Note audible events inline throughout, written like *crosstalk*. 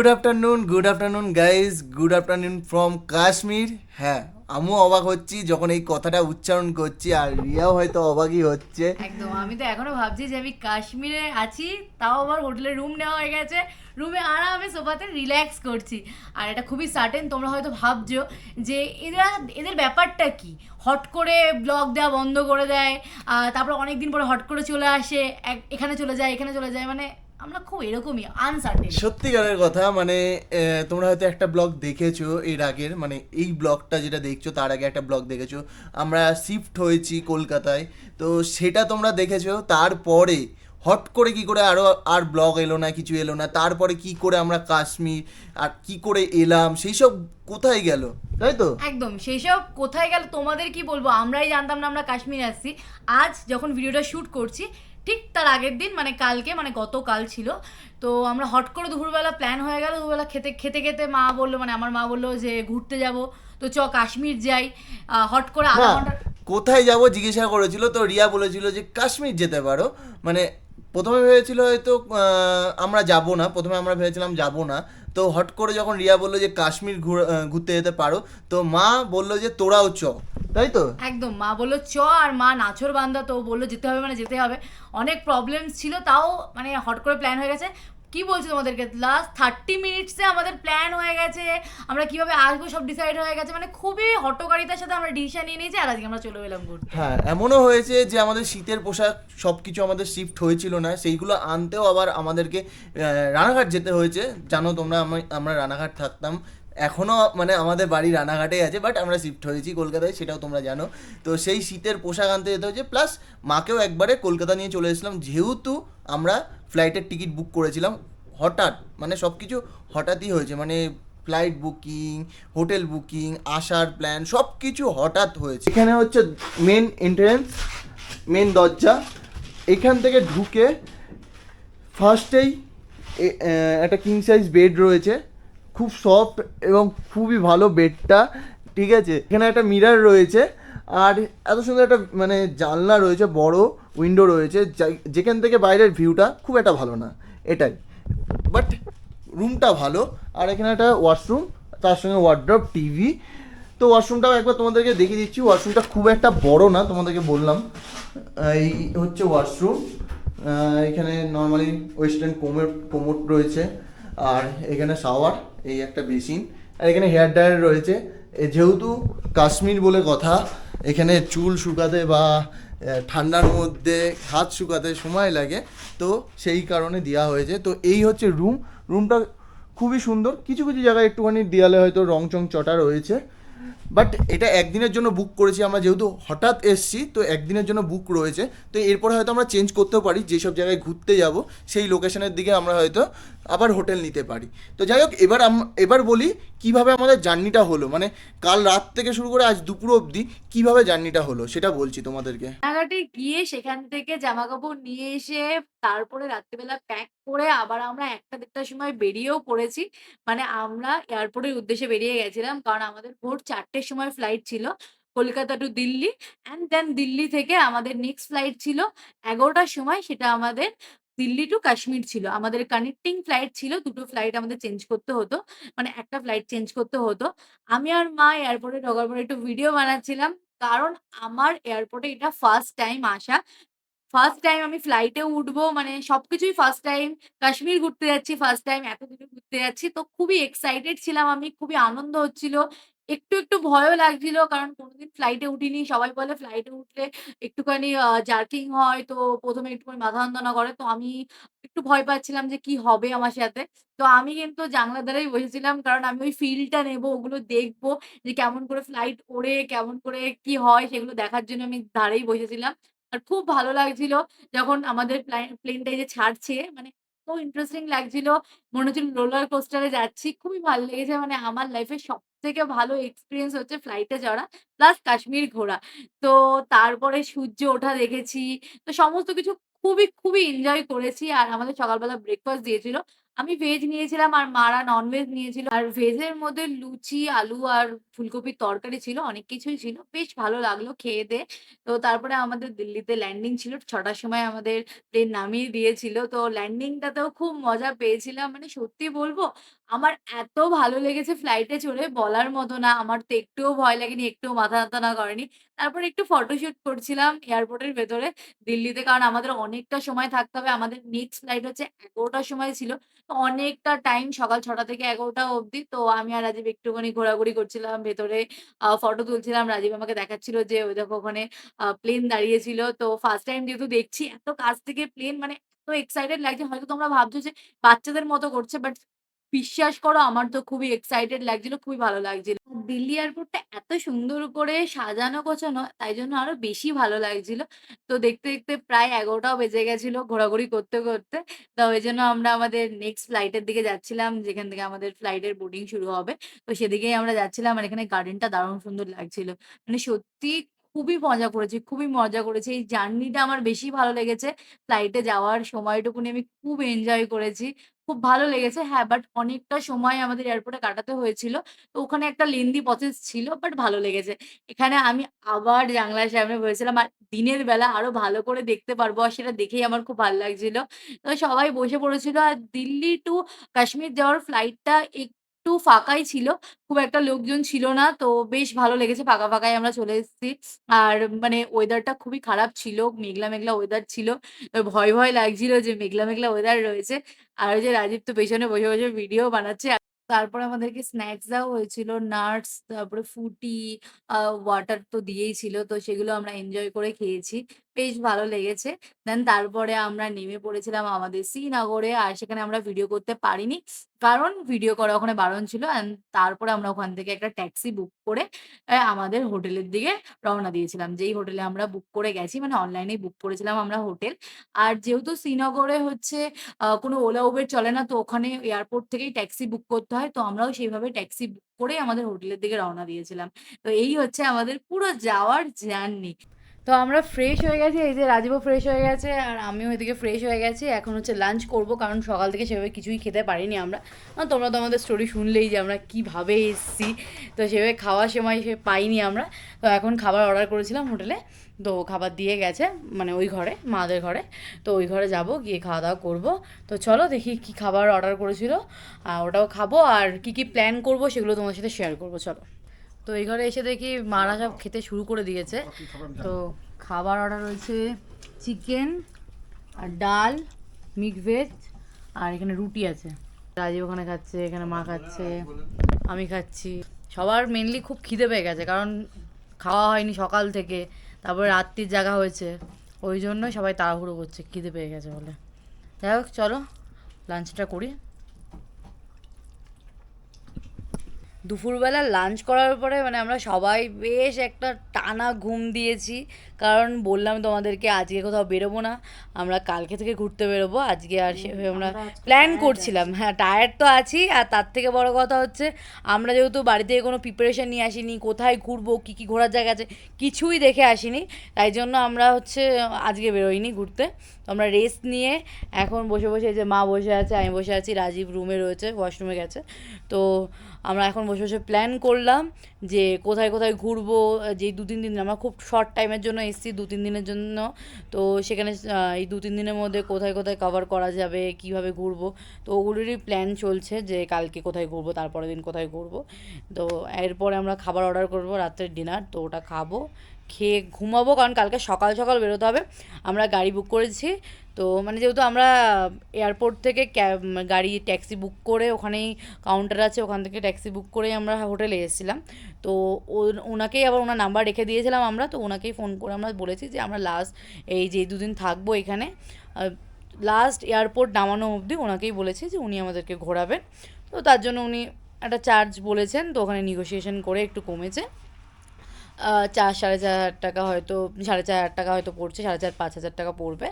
Good afternoon good afternoon guys good afternoon from Kashmir হ্যাঁ আমিও অবাক হচ্ছি যখন এই কথাটা উচ্চারণ করছি আর রিয়াও হয়তো অবাকই হচ্ছে। একদম, আমি তো এখনও ভাবছি যে আমি কাশ্মীরে আছি, তাও আবার হোটেলে রুম নেওয়া হয়ে গেছে। রুমে আরামে সোফাতে রিল্যাক্স করছি। আর এটা খুবই সার্টেন তোমরা হয়তো ভাবছ যে এরা, এদের ব্যাপারটা কি? হট করে ব্লগ দেওয়া বন্ধ করে দেয় তারপর অনেক দিন পরে হট করে চলে আসে এখানে চলে যায়, এখানে চলে যায় মানে আমরা খুব এরকমই আনসার্টেন সত্যিকারের কথা মানে তোমরা হয়তো একটা ব্লগ দেখেছ এর আগের মানে এই ব্লগটা যেটা দেখছ তার আগে একটা ব্লগ দেখেছ। আমরা শিফট হয়েছি কলকাতায় তো সেটা তোমরা দেখেছ তারপরে হট করে কি করে আরও আর ব্লগ এলো না কিছু এলো না তারপরে কি করে আমরা কাশ্মীর আর কি করে এলাম সেই সব কোথায় গেল? তাই তো? একদম সেই সব কোথায় গেল তোমাদের কি বলব? আমরাই জানতাম না আমরা কাশ্মীর আসছি। আজ যখন ভিডিওটা শ্যুট করছি ঠিক তার আগের দিন মানে কালকে মানে গতকাল ছিল। তো আমরা হট করে দুপুরবেলা প্ল্যান হয়ে গেল দুপুরবেলা খেতে খেতে খেতে মা বলল মানে আমার মা বলল যে ঘুরতে যাব। তো চ কাশ্মীর যাই হট করে আধা ঘণ্টা কোথায় যাব জিজ্ঞাসা করেছিল তো রিয়া বলেছিল যে কাশ্মীর যেতে পারো। মানে প্রথমে ভেবেছিল হয়তো আমরা যাব না প্রথমে আমরা ভেবেছিলাম যাব না। তো হট করে যখন রিয়া বলল যে কাশ্মীর ঘুর- ঘুরতে যেতে পারো, তো মা বলল যে তোরাও চ। তাই তো? একদম, মা বলল চ আর মা নাছর বান্দা, তো বলল যেতে হবে মানে যেতে হবে। অনেক প্রবলেমস ছিল, তাও মানে হট করে প্ল্যান হয়ে গেছে। কি বলছি তোমাদেরকে? লাস্ট থার্টি মিনিটসে আমাদের প্ল্যান হয়ে গেছে। আমরা কীভাবে আসব, সব ডিসাইড হয়ে গেছে। মানে খুবই হটকারিতার সাথে আমরা ডিসিশন নিয়ে নিয়েছি, আর আজকে আমরা চলে এলাম ঘুরতে। হ্যাঁ এমনও হয়েছে যে আমাদের শীতের পোশাক সব কিছু আমাদের শিফট হয়েছিল না। সেইগুলো আনতেও আবার আমাদেরকে রানাঘাট যেতে হয়েছে। জানো তোমরা, আমি- আমরা রানাঘাট থাকতাম। এখনও মানে আমাদের বাড়ি রানাঘাটেই আছে বাট আমরা শিফট হয়েছি কলকাতায়, সেটাও তোমরা জানো। তো সেই শীতের পোশাক আনতে যেতে হয়েছে প্লাস মাকেও একবারে কলকাতা নিয়ে চলে এসেছিলাম। যেহেতু আমরা ফ্লাইটের টিকিট বুক করেছিলাম, হঠাৎ মানে সব কিছু হঠাৎই হয়েছে মানে ফ্লাইট বুকিং হোটেল বুকিং আসার প্ল্যান সব কিছু হঠাৎ হয়েছে। এখানে হচ্ছে মেন এন্ট্রেন্স মেন দরজা। এখান থেকে ঢুকে ফার্স্টেই একটা কিং সাইজ বেড রয়েছে। খুব সফট এবং খুবই ভালো বেডটা ঠিক আছে? এখানে একটা মিরার রয়েছে। আর এত সুন্দর একটা মানে জানলা রয়েছে, বড় উইন্ডো রয়েছে যেখান থেকে বাইরের ভিউটা খুব একটা ভালো না, এটাই। বাট রুমটা ভালো, আর এখানে একটা ওয়াশরুম তার সঙ্গে ওয়ার্ড্রপ টিভি তো ওয়াশরুমটাও একবার তোমাদেরকে দেখিয়ে দিচ্ছি ওয়াশরুমটা খুব একটা বড় না, তোমাদেরকে বললাম। এই হচ্ছে ওয়াশরুম এখানে নর্মালি ওয়েস্টার্ন কোমোড কোমোড রয়েছে, আর এখানে শাওয়ার এই একটা বেসিন আর এখানে হেয়ার ড্রায়ার রয়েছে। যেহেতু কাশ্মীর বলে কথা এখানে চুল শুকাতে বা ঠান্ডার মধ্যে হাত শুকাতে সময় লাগে। তো সেই কারণে দেওয়া হয়েছে। তো এই হচ্ছে রুম। রুমটা খুবই সুন্দর। কিছু কিছু জায়গায় একটুখানি দেয়ালে হয়তো রং চং চটা রয়েছে। বাট এটা একদিনের জন্য বুক করেছি। আমরা যেহেতু হঠাৎ এসছি, তো একদিনের জন্য বুক রয়েছে। তো এরপর হয়তো আমরা চেঞ্জ করতেও পারি। যেসব জায়গায় ঘুরতে যাব, সেই লোকেশনের দিকে আমরা হয়তো আবার হোটেল নিতে পারি। তো যাই হোক, এবার এবার বলি কীভাবে আমাদের জার্নিটা হলো। মানে কাল রাত থেকে শুরু করে আজ দুপুর অবধি কীভাবে জার্নিটা হলো, সেটা বলছি তোমাদেরকে। গিয়ে সেখান থেকে জামা কাপড় নিয়ে এসে তারপরে রাত্রিবেলা প্যাক করে আবার আমরা একটা দেড়টার সময় বেরিয়েও পড়েছি। মানে আমরা এয়ারপোর্টের উদ্দেশ্যে বেরিয়ে গেছিলাম, কারণ আমাদের ভোর চারটের সময় ফ্লাইট ছিল Kolkata to Delhi. And then Delhi থেকে আমাদের নেক্সট ফ্লাইট ছিল এগারোটার সময়, সেটা আমাদের দিল্লি টু কাশ্মীর ছিল। আমাদের কানেক্টিং ফ্লাইট ছিল, দুটো ফ্লাইট আমাদের চেঞ্জ করতে হতো মানে একটা ফ্লাইট চেঞ্জ করতে হতো। আমি আর মা এয়ারপোর্টে ঢোকার পরে একটু ভিডিও বানাচ্ছিলাম, কারণ আমার এয়ারপোর্টে এটা ফার্স্ট টাইম আসা। ফার্স্ট টাইম আমি ফ্লাইটে উঠবো মানে সবকিছুই ফার্স্ট টাইম কাশ্মীর ঘুরতে যাচ্ছি ফার্স্ট টাইম এত দূরে ঘুরতে যাচ্ছি। তো খুবই এক্সাইটেড ছিলাম আমি, খুবই আনন্দ হচ্ছিল। একটু একটু ভয়ও লাগছিল। কারণ কোনোদিন ফ্লাইটে উঠিনি। সবাই বলে ফ্লাইটে উঠলে একটুখানি জার্কিং হয়। তো প্রথমে একটুখানি মাথা যন্ত্রণা করে। তো আমি একটু ভয় পাচ্ছিলাম যে কি হবে আমার সাথে। তো আমি কিন্তু জানলার দ্বারাই বসেছিলাম। কারণ আমি ওই ফিলটা নেব, ওগুলো দেখব যে কেমন করে ফ্লাইট ওড়ে, কেমন করে কি হয়, সেগুলো দেখার জন্য আমি ধারেই বসেছিলাম। আর খুব ভালো লাগছিল যখন আমাদের প্লেনটা যে ছাড়ছে। মানে এত ইন্টারেস্টিং লাগছিল। মনে হচ্ছিল রোলার কোস্টারে যাচ্ছি। খুবই ভালো লেগেছে। মানে আমার লাইফের সব থেকে ভালো এক্সপিরিয়েন্স হচ্ছে ফ্লাইটে চড়া প্লাস কাশ্মীর ঘোরা। তো তারপরে সূর্য ওঠা দেখেছি তো সমস্ত কিছু খুবই খুবই এনজয় করেছি। আর আমাদের সকালবেলা ব্রেকফাস্ট দিয়েছিল। আমি ভেজ নিয়েছিলাম আর মারা নন ভেজ নিয়েছিল। আর ভেজের মধ্যে লুচি, আলু আর ফুলকপির তরকারি ছিল। অনেক কিছুই ছিল। বেশ ভালো লাগল খেয়ে-দেয়ে। তো তারপরে আমাদের দিল্লিতে ল্যান্ডিং ছিল। ৬ টার সময় আমাদের প্লেন নামিয়ে দিয়েছিল। তো ল্যান্ডিংটাতেও খুব মজা পেয়েছিলাম। মানে সত্যি বলব, আমার এত ভালো লেগেছে ফ্লাইটে চড়ে বলার মতো না। আমার তো একটুও ভয় লাগেনি, একটুও মাথা ব্যথা করেনি। তারপরে একটু ফটোশুট করছিলাম এয়ারপোর্টের ভেতরে দিল্লিতে। কারণ আমাদের অনেকটা সময় থাকতে হবে। আমাদের নেক্সট ফ্লাইট হচ্ছে এগারোটার সময় ছিল। তো অনেকটা টাইম সকাল ছটা থেকে ১১টা অবধি। তো আমি আর রাজীব একটুখানি ঘোরাঘুরি করছিলাম ভেতরে। ফটো তুলছিলাম। রাজীব আমাকে দেখাচ্ছিল যে, "ওই দেখো ওখানে প্লেন দাঁড়িয়েছিল।" তো ফার্স্ট টাইম যেহেতু দেখছি এত কাছ থেকে প্লেন মানে এত এক্সাইটেড লাগছে। হয়তো তোমরা ভাবছ যে বাচ্চাদের মতো করছে। বাট বিশ্বাস করো আমার তো খুবই এক্সাইটেড লাগছিল, খুবই ভালো লাগছিল। দিল্লি এয়ারপোর্টটা এত সুন্দর করে সাজানো গোছানো তাই জন্য আরও বেশি ভালো লাগছিল। তো দেখতে, দেখতে প্রায় ১১টাও বেজে গেছিল ঘোরাঘুরি করতে, করতে। তো ওই জন্য আমরা আমাদের নেক্সট ফ্লাইটের দিকে যাচ্ছিলাম, যেখান থেকে আমাদের ফ্লাইটের বোর্ডিং শুরু হবে। তো সেদিকেই আমরা যাচ্ছিলাম আর এখানে গার্ডেনটা দারুণ সুন্দর লাগছিল। মানে সত্যি খুবই মজা করেছি, খুবই মজা করেছি। এই জার্নিটা আমার বেশি ভালো লেগেছে। ফ্লাইটে যাওয়ার সময়টুকুনি আমি খুব এনজয় করেছি। খুব ভালো লেগেছে। হ্যাঁ, বাট অনেকটা সময় আমাদের এয়ারপোর্টে কাটাতে হয়েছিল। তো ওখানে একটা লেন্দি প্রসেস ছিল, বাট ভালো লেগেছে। এখানে আমি আবার জানলার সামনে বসেছিলাম আর দিনের বেলা আরও ভালো করে দেখতে পারব আর সেটা দেখেই আমার খুব ভালো লাগছিল। তো সবাই বসে পড়েছিল আর দিল্লি টু কাশ্মীর যাওয়ার ফ্লাইটটা একটু ফাঁকাই ছিল। খুব একটা লোকজন ছিল না। তো বেশ ভালো লেগেছে। ফাঁকা, ফাঁকাই আমরা চলে এসেছি। আর মানে ওয়েদারটা খুবই খারাপ ছিল। মেঘলা, মেঘলা ওয়েদার ছিল। ভয়, ভয় লাগছিল যে মেঘলা, মেঘলা ওয়েদার রয়েছে। আর ওই যে রাজীব তো পেছনে বসে, বসে ভিডিও বানাচ্ছে। তারপরে আমাদেরকে স্ন্যাক্স দেওয়া হয়েছিল। নাটস, তারপরে ফ্রুটি, আ ওয়াটার তো দিয়েই ছিল। তো সেগুলো আমরা এনজয় করে খেয়েছি। বেশ ভালো লেগেছে। দেন তারপরে আমরা নেমে পড়েছিলাম আমাদের শ্রীনগরে। আর সেখানে আমরা ভিডিও করতে পারিনি। কারণ ভিডিও করা ওখানে বারণ ছিল। অ্যান্ড তারপরে আমরা ওখান থেকে একটা ট্যাক্সি বুক করে আমাদের হোটেলের দিকে রওনা দিয়েছিলাম। যেই হোটেলে আমরা বুক করে গেছি মানে অনলাইনেই বুক করেছিলাম আমরা হোটেল। আর যেহেতু শ্রীনগরে হচ্ছে কোনো ওলা উবের চলে না। তো ওখানে এয়ারপোর্ট থেকেই ট্যাক্সি বুক করতে হয়। তো আমরাও সেইভাবে ট্যাক্সি বুক করেই আমাদের হোটেলের দিকে রওনা দিয়েছিলাম। তো এই হচ্ছে আমাদের পুরো যাওয়ার জার্নি। তো আমরা ফ্রেশ হয়ে গেছি। এই যে রাজীবও ফ্রেশ হয়ে গেছে আর আমিও এদিকে ফ্রেশ হয়ে গেছি। এখন হচ্ছে লাঞ্চ করব। কারণ সকাল থেকে সেভাবে কিছুই খেতে পারিনি আমরা। তোমরা তো আমাদের স্টোরি শুনলেই যে আমরা কীভাবে এসেছি। তো সেভাবে খাওয়ার সময় সে পাইনি আমরা। তো এখন খাবার অর্ডার করেছিলাম হোটেলে। তো খাবার দিয়ে গেছে মানে ওই ঘরে, মাদের ঘরে। তো ওই ঘরে যাব, গিয়ে খাওয়া-দাওয়া করব তো চলো দেখি কি খাবার অর্ডার করেছিল। ওটাও খাব আর কি, কি প্ল্যান করব সেগুলো তোমাদের সাথে শেয়ার করব চলো। তো এই ঘরে এসে দেখি মারা সব খেতে শুরু করে দিয়েছে। তো খাবার অর্ডার হয়েছে চিকেন আর ডাল, মিক্স ভেজ আর এখানে রুটি আছে। রাজীব ওখানে খাচ্ছে, এখানে মা খাচ্ছে, আমি খাচ্ছি। সবার মেনলি খুব খিদে পেয়ে গেছে। কারণ খাওয়া হয়নি সকাল থেকে। তারপরে রাত্রির জাগা হয়েছে। ওই জন্য সবাই তাড়াহুড়ো করছে খিদে পেয়ে গেছে বলে। যাই হোক চলো লাঞ্চটা করি। দুপুরবেলা লাঞ্চ করার পরে মানে আমরা সবাই বেশ একটা টানা ঘুম দিয়েছি। কারণ বললাম তোমাদেরকে আজকে কোথাও বেরোবো না। আমরা কালকে থেকে ঘুরতে বেরোবো। আজকে আর সেভাবে আমরা প্ল্যান করছিলাম। হ্যাঁ, টায়ার্ড তো আছি। আর তার থেকে বড় কথা হচ্ছে আমরা যেহেতু বাড়ি থেকে কোনো প্রিপারেশন নিয়ে আসিনি। কোথায় ঘুরবো, কী, কী ঘোরার জায়গা আছে কিছুই দেখে আসিনি। তাই জন্য আমরা হচ্ছে আজকে বেরোইনি ঘুরতে। তো আমরা রেস্ট নিয়ে এখন বসে, বসে যে মা বসে আছে, আমি বসে আছি। রাজীব রুমে রয়েছে, ওয়াশরুমে গেছে। তো আমরা এখন বসে, বসে প্ল্যান করলাম যে কোথায়, কোথায় ঘুরবো। যেই ২-৩ দিন আমরা খুব শর্ট টাইমের জন্য এসেছি ২-৩ দিনের জন্য। তো সেখানে এই ২-৩ দিনের মধ্যে কোথায়, কোথায় কভার করা যাবে, কীভাবে ঘুরবো। তো ওগুলোরই প্ল্যান চলছে যে কালকে কোথায় ঘুরবো, তারপরের দিন কোথায় ঘুরবো। তো এরপরে আমরা খাবার অর্ডার করব রাত্রের ডিনার। তো ওটা খাব। খেয়ে ঘুমাবো কারণ কালকে সকাল, সকাল বেরোতে হবে। আমরা গাড়ি বুক করেছি। তো মানে যেহেতু আমরা এয়ারপোর্ট থেকে ক্যাব গাড়ি ট্যাক্সি বুক করে ওখানেই কাউন্টার আছে ওখান থেকে ট্যাক্সি বুক করেই আমরা হোটেলে এসেছিলাম। তো ওনাকেই আবার ওনার নাম্বার রেখে দিয়েছিলাম আমরা। তো ওনাকেই ফোন করে আমরা বলেছি যে আমরা লাস্ট এই যে দুদিন থাকব এখানে লাস্ট এয়ারপোর্ট নামানো অবধি ওনাকেই বলেছি যে উনি আমাদেরকে ঘোরাবেন। তো তার জন্য উনি একটা চার্জ বলেছেন। তো ওখানে নেগোশিয়েশন করে একটু কমেছে। আ ৪ ৳৪,৫০০ হয়তো ৳৪,৫০০ হয়তো পড়ছে। ৪,৫০০ ৳৫,০০০ পড়বে।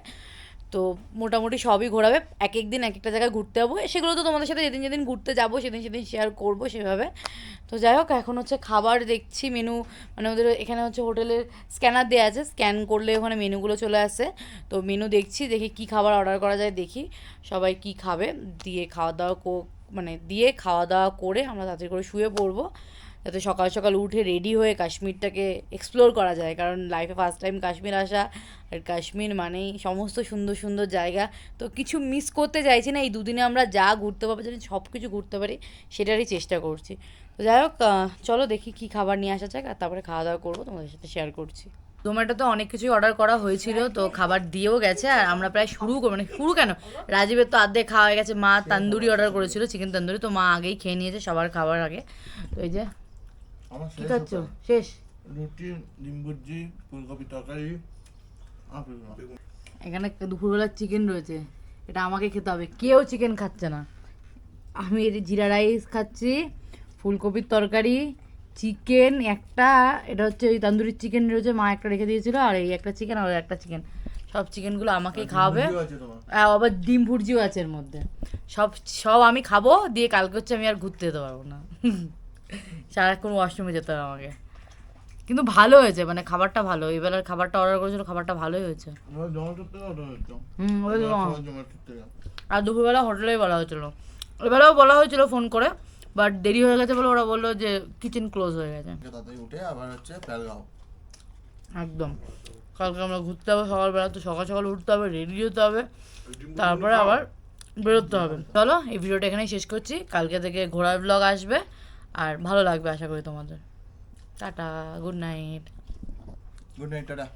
তো মোটামুটি সবই ঘোরাবে এক এক দিন এক একটা জায়গায় ঘুরতে যাব সেগুলো তো তোমাদের সাথে যেদিন যেদিন ঘুরতে যাব সেদিন সেদিন শেয়ার করব সেভাবে তো যাই হোক এখন হচ্ছে খাবার দেখছি মেনু মানে ওদের এখানে হচ্ছে হোটেলের স্ক্যানার দেওয়া আছে স্ক্যান করলে ওখানে মেনুগুলো চলে আসে তো মেনু দেখছি দেখি কি খাবার অর্ডার করা যায় দেখি সবাই কি খাবে দিয়ে খাওয়া দাওয়া মানে দিয়ে খাওয়া দাওয়া করে আমরা তাড়াতাড়ি করে শুয়ে পড়ব যাতে সকাল সকাল উঠে রেডি হয়ে কাশ্মীরটাকে এক্সপ্লোর করা যায়। কারণ লাইফে ফার্স্ট টাইম কাশ্মীর আসা আর কাশ্মীর মানেই সমস্ত সুন্দর সুন্দর জায়গা। তো কিছু মিস করতে চাইছি না এই দুদিনে আমরা যা ঘুরতে পারব জানি সব কিছু ঘুরতে পারি সেটারই চেষ্টা করছি। তো যাই হোক চলো দেখি কি খাবার নিয়ে আসা যাক আর তারপরে খাওয়া দাওয়া করব তোমাদের সাথে শেয়ার করছি। জোম্যাটোতে অনেক কিছুই অর্ডার করা হয়েছিল তো খাবার দিয়েও গেছে আর আমরা প্রায় শুরু কর- মানে শুরু কেন? রাজীবের তো আর্ধেক খাওয়া হয়ে গেছে মা তান্দুরি অর্ডার করেছিল চিকেন তান্দুরি তো মা আগেই খেয়ে নিয়েছে সবার খাবার আগে। তো এই যে কি খাচ্ছ শেষ। রুটি ডিম ভুজি ফুলকপি তরকারি এখানে দুপুরবেলা চিকেন রয়েছে। এটা আমাকে খেতে হবে। কেউ চিকেন খাচ্ছে না। আমি যে জিরা রাইস খাচ্ছি ফুলকপির তরকারি চিকেন একটা এটা হচ্ছে ওই তান্দুরি চিকেন রয়েছে মা একটা রেখে দিয়েছিল আর এই একটা চিকেন আর একটা চিকেন সব চিকেনগুলো আমাকেই খাওয়াবে। আর আবার ডিম ভুর্জিও আছে এর মধ্যে। সব সব আমি খাব দিয়ে কালকে হচ্ছে আমি আর ঘুরতে যেতে পারব না। *laughs* সারাক্ষণ ওয়াশরুমে যেতে হবে আমাকে। কিন্তু ভালো হয়েছে মানে খাবারটা ভালো। এবেলার খাবারটা অর্ডার করেছিল খাবারটা ভালোই হয়েছে। হুম আর দুপুরবেলা হোটেলেই বলা হয়েছিল। এবেলাও বলা হয়েছিল ফোন করে বাট দেরি হয়ে গেছে বলে ওরা বলল যে কিচেন ক্লোজ হয়ে গেছে। উঠে আবার হচ্ছে একদম। কালকে আমরা ঘুরতে হবে সকালবেলা তো সকাল সকাল উঠতে হবে রেডি হতে হবে। তারপরে আবার বেরোতে হবে। চলো এই ভিডিওটা এখানেই শেষ করছি। কালকে থেকে ঘোরার ব্লগ আসবে। আর ভালো লাগবে আশা করি তোমাদের। Tata good night good night tata.